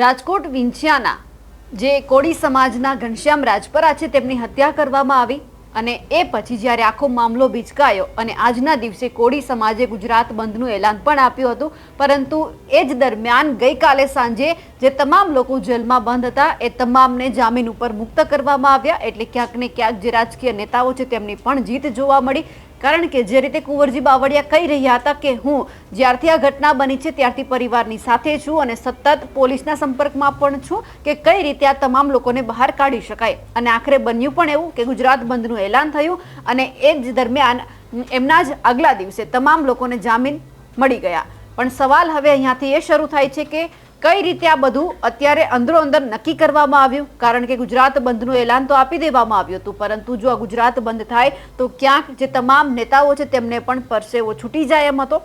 રાજકોટ વિંછિયાના જે કોળી સમાજના ઘનશ્યામ રાજપરા છે, તેમની હત્યા કરવામાં આવી અને એ પછી જ્યારે આખો મામલો ભીચકાયો અને આજના દિવસે કોળી સમાજે ગુજરાત બંધનું એલાન પણ આપ્યું હતું, પરંતુ એ જ દરમિયાન ગઈકાલે સાંજે જે તમામ લોકો જેલમાં બંધ હતા, એ તમામને જામીન ઉપર મુક્ત કરવામાં આવ્યા. એટલે ક્યાંક ને ક્યાંક જે રાજકીય નેતાઓ છે, તેમની પણ જીત જોવા મળી. કારણ કે જે રીતે કુંવરજી બાવળિયા કહી રહ્યા હતા કે હું જ્યારથી આ ઘટના બની છે ત્યારથી પરિવારની સાથે છું અને સતત પોલીસના સંપર્કમાં પણ છું કે કઈ રીતે આ તમામ લોકોને બહાર કાઢી શકાય. અને આખરે બન્યું પણ એવું કે ગુજરાત બંધનું એલાન થયું અને એ જ દરમિયાન એમના જ આગલા દિવસે તમામ લોકોને જામીન મળી ગયા. પણ સવાલ હવે અહીંયાથી એ શરૂ થાય છે કે કઈ રીતે આ બધું અત્યારે અંદરો અંદર નક્કી કરવામાં આવ્યું? કારણ કે ગુજરાત બંધનું એલાન તો આપી દેવામાં આવ્યું હતું, પરંતુ જો આ ગુજરાત બંધ થાય, તો ક્યાંક જે તમામ નેતાઓ છે તેમને પણ પરસેવો છૂટી જાય એમ હતો.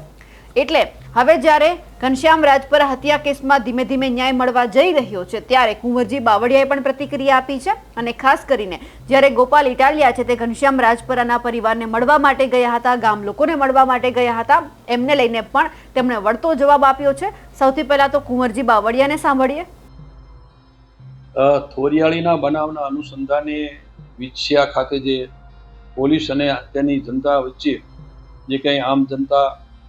એટલે હવે જ્યારે ઘનશ્યામ રાજપર હત્યા કેસમાં ધીમે ધીમે ન્યાય મળવા જઈ રહ્યો છે, ત્યારે કુંવરજી બાવળિયાએ પણ પ્રતિક્રિયા આપી છે અને ખાસ કરીને જ્યારે ગોપાલ ઇટાલિયા છે તે ઘનશ્યામ રાજપરાના પરિવારને મળવા માટે ગયા હતા, ગામ લોકોને મળવા માટે ગયા હતા, એમને લઈને પણ તેમણે વળતો જવાબ આપ્યો છે. સૌથી પહેલા તો કુંવરજી બાવળિયાને સાંભળીએ. થોરિયાળીના બનાવના અનુસંધાને વિછિયા ખાતે જે પોલીસ અને તેની જનતા વચ્ચે જે કંઈ આમ જનતા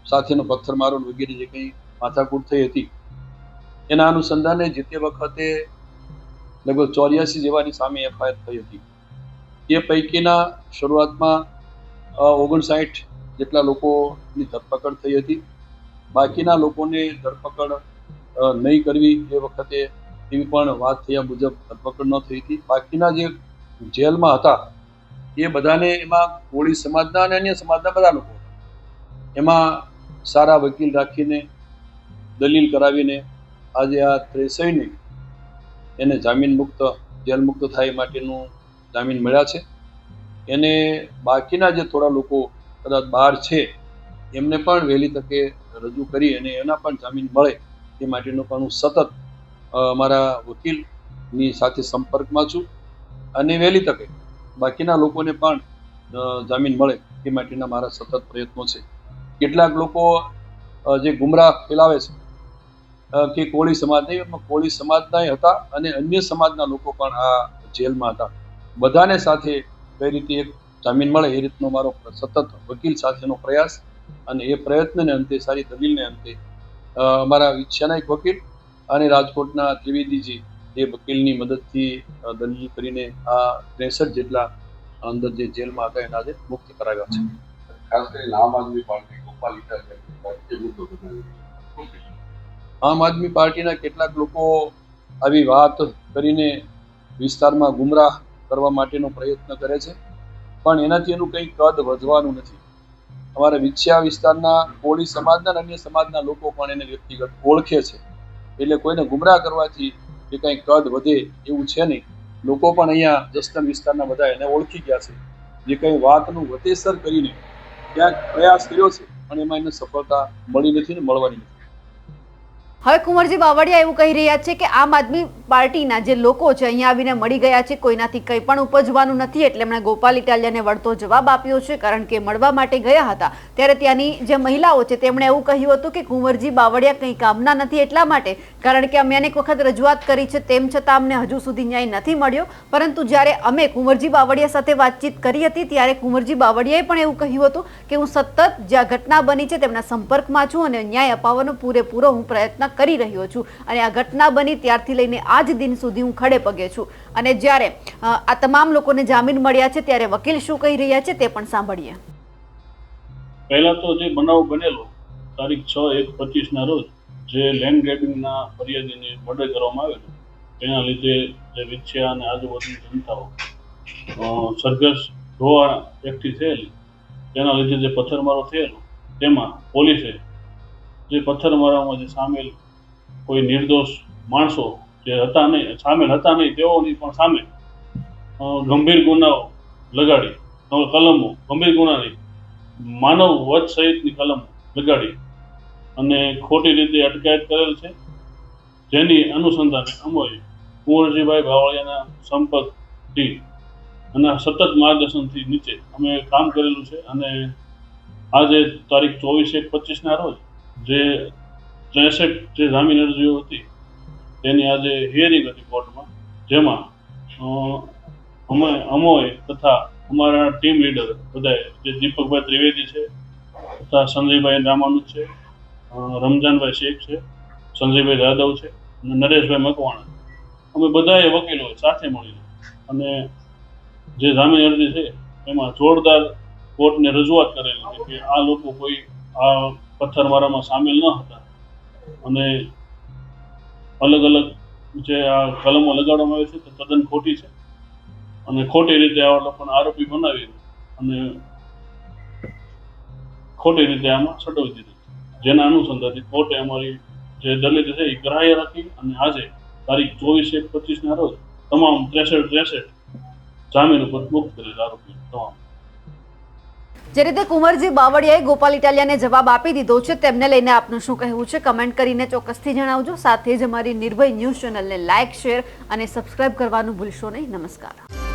સાથેનો પથ્થરમારો વગેરે જે કંઈ માથાકૂટ થઈ હતી, એના અનુસંધાને જે તે વખતે લગભગ ચોર્યાસી જેવાની સામે એફઆઈઆર થઈ હતી. એ પૈકીના શરૂઆતમાં ઓગણસાઠ જેટલા લોકોની ધરપકડ થઈ હતી. બાકીના લોકોને ધરપકડ નહીં કરવી એ વખતે એવી પણ વાત થયા મુજબ ધરપકડ ન થઈ હતી. બાકીના જે જેલમાં હતા, એ બધાને એમાં કોળી સમાજના અને અન્ય સમાજના બધા લોકો એમાં સારા વકીલ રાખીને, દલીલ કરાવીને આજે આ ત્રેસઈને એને જામીન મુક્ત, જેલ મુક્ત થાય માટેનું જામીન મળ્યા છે. એને બાકીના જે થોડા લોકો કદાચ બહાર છે, એમને પણ વહેલી તકે રજૂ કરી અને એના પણ જામીન મળે એ માટેનું પણ હું સતત મારા વકીલની સાથે સંપર્કમાં છું અને વહેલી તકે બાકીના લોકોને પણ જામીન મળે એ માટેના મારા સતત પ્રયત્નો છે. કેટલાક લોકો જે ગુમરાહ ફેલાવે છે કે કોળી સમાજ નહીં એમાં કોળી સમાજના હતા અને અન્ય સમાજના લોકો પણ આ જેલમાં હતા. બધાને સાથે કઈ રીતે એક જામીન મળે એ રીતનો મારો સતત વકીલ સાથેનો પ્રયાસ અને એ પ્રયત્નને અંતે, સારી દલીલને અંતે અમારા ઈચ્છાના એક વકીલ અને રાજકોટના ત્રિવેદીજી એ વકીલની મદદથી દલીલ કરીને આ ત્રેસઠ જેટલા અંદર જે જેલમાં હતા એના મુક્ત કરાવ્યા છે. ખાસ કરીને આમ આદમી પાર્ટી આમ આદમી પાર્ટીના કેટલાક લોકો આવી વાત કરીને વિસ્તારમાં ગુમરાહ કરવા માટેનો પ્રયત્ન કરે છે. પણ એનાથી એનું કંઈ કદ વધવાનું નથી. અમારા વિછ્યા વિસ્તારના કોળી સમાજના અને અન્ય સમાજના લોકો પણ એને વ્યક્તિગત ઓળખે છે. એટલે કોઈને ગુમરાહ કરવાથી એ કંઈ કદ વધે એવું છે નહીં. લોકો પણ અહીંયા જસ્તન વિસ્તારના બધા એને ઓળખી ગયા છે. જે કંઈ વાતનું વતેસર કરીને ક્યાંક પ્રયાસ કર્યો છે પણ એમાં એને સફળતા મળી નથી ને મળવાની નથી. હવે કુંવરજી બાવળિયા એવું કહી રહ્યા છે કે આમ આદમી પાર્ટીના જે લોકો છે, અહીંયા આવીને મળી ગયા છે, કોઈનાથી કંઈ પણ ઉપજવાનું નથી, એટલે એમણે ગોપાલ ઇટાલિયાને વળતો જવાબ આપ્યો છે, કારણ કે મળવા માટે ગયા હતા. ત્યારે ત્યાંની જે મહિલાઓ છે, તેમણે એવું કહ્યું હતું કે કુંવરજી બાવળિયા કંઈ કામના નથી એટલા માટે, કારણ કે અમે અનેક વખત રજૂઆત કરી છે, તેમ છતાં અમને હજુ સુધી ન્યાય નથી મળ્યો. પરંતુ જ્યારે અમે કુંવરજી બાવળિયા સાથે વાતચીત કરી હતી, ત્યારે કુંવરજી બાવળિયાએ પણ એવું કહ્યું હતું કે હું સતત જ્યાં ઘટના બની છે, તેમના સંપર્કમાં છું અને ન્યાય અપાવવાનો પૂરેપૂરો હું પ્રયત્ન કરી રહ્યો છું અને આ ઘટના બની ત્યારથી લઈને આજ દિન સુધી હું ખડે પગે છું. અને જ્યારે આ તમામ લોકોને જામીન મળ્યા છે, ત્યારે વકીલ શું કહી રહ્યા છે તે પણ સાંભળીએ. પહેલા તો જે બનાવ બનેલો, તારીખ છ એક પચીસના રોજ જે લેન્ડ ગ્રેબિંગના ફરિયાદીને મર્ડર કરવામાં આવેલું, તેના લીધે જે વિછ્યા અને આજુબાજુની જનતાઓ સરઘસ ધોવા એકઠી થયેલી, તેના લીધે જે પથ્થરમારો થયેલો, તેમાં પોલીસે જે પથ્થરમારામાં જે સામેલ કોઈ નિર્દોષ માણસો જે હતા નહીં, સામેલ હતા નહીં, તેઓની પણ સામે ગંભીર ગુનાઓ લગાડી કલમો, ગંભીર ગુનાની, માનવ વધ સહિતની કલમ લગાડી અને ખોટી રીતે અટકાયત કરેલ છે. જેની અનુસંધાને અમોએ કુંવરજીભાઈ ભાવળિયાના સંપર્કથી અને સતત માર્ગદર્શનથી નીચે અમે કામ કરેલું છે અને આજે તારીખ ચોવીસ એક પચીસના રોજ જે ત્રેસઠ જે જામીન અરજીઓ હતી, તેની આજે હિયરિંગ હતી કોર્ટમાં, જેમાં અમે, અમોએ તથા અમારા ટીમ લીડર બધાએ, જે દીપકભાઈ ત્રિવેદી છે, તથા સંજયભાઈ રામાનુજ છે રમજાનભાઈ શેખ છે, સંજયભાઈ જાદવ છે, અને નરેશભાઈ મકવાણા. અમે બધાએ વકીલો સાથે મળીને. અને જે જામીન અરજી છે, એમાં જોરદાર કોર્ટને રજૂઆત કરેલી છે કે આ લોકો કોઈ, આ પથ્થરમારામાં સામેલ ન હતા. અને અલગ અલગ જે આ કલમો લગાડવામાં આવે છે તે તદ્દન ખોટી છે. અને ખોટી રીતે આવા લોકોને આરોપી બનાવી અને ખોટી રીતે આમાં સટવી દીધી. જેના અનુસંધાનથી કોર્ટે અમારી જે દલિત છે એ ગ્રાહ્ય રાખી અને આજે તારીખ ચોવીસ એક પચીસના રોજ તમામ ત્રેસઠ ત્રેસઠ જામીન ઉપર મુક્ત કરેલા આરોપી. તમામ. જે રીતે કુંવરજી બાવળિયાએ ગોપાલ ઇટાલિયાને જવાબ આપી દીધો છે, તેમને લઈને આપનું શું કહેવું છે, કમેન્ટ કરીને ચોક્કસથી જણાવજો. સાથે જ અમારી નિર્ભય ન્યૂઝ ચેનલને લાઇક શેર અને સબસ્ક્રાઇબ કરવાનું ભૂલશો નહીં. નમસ્કાર.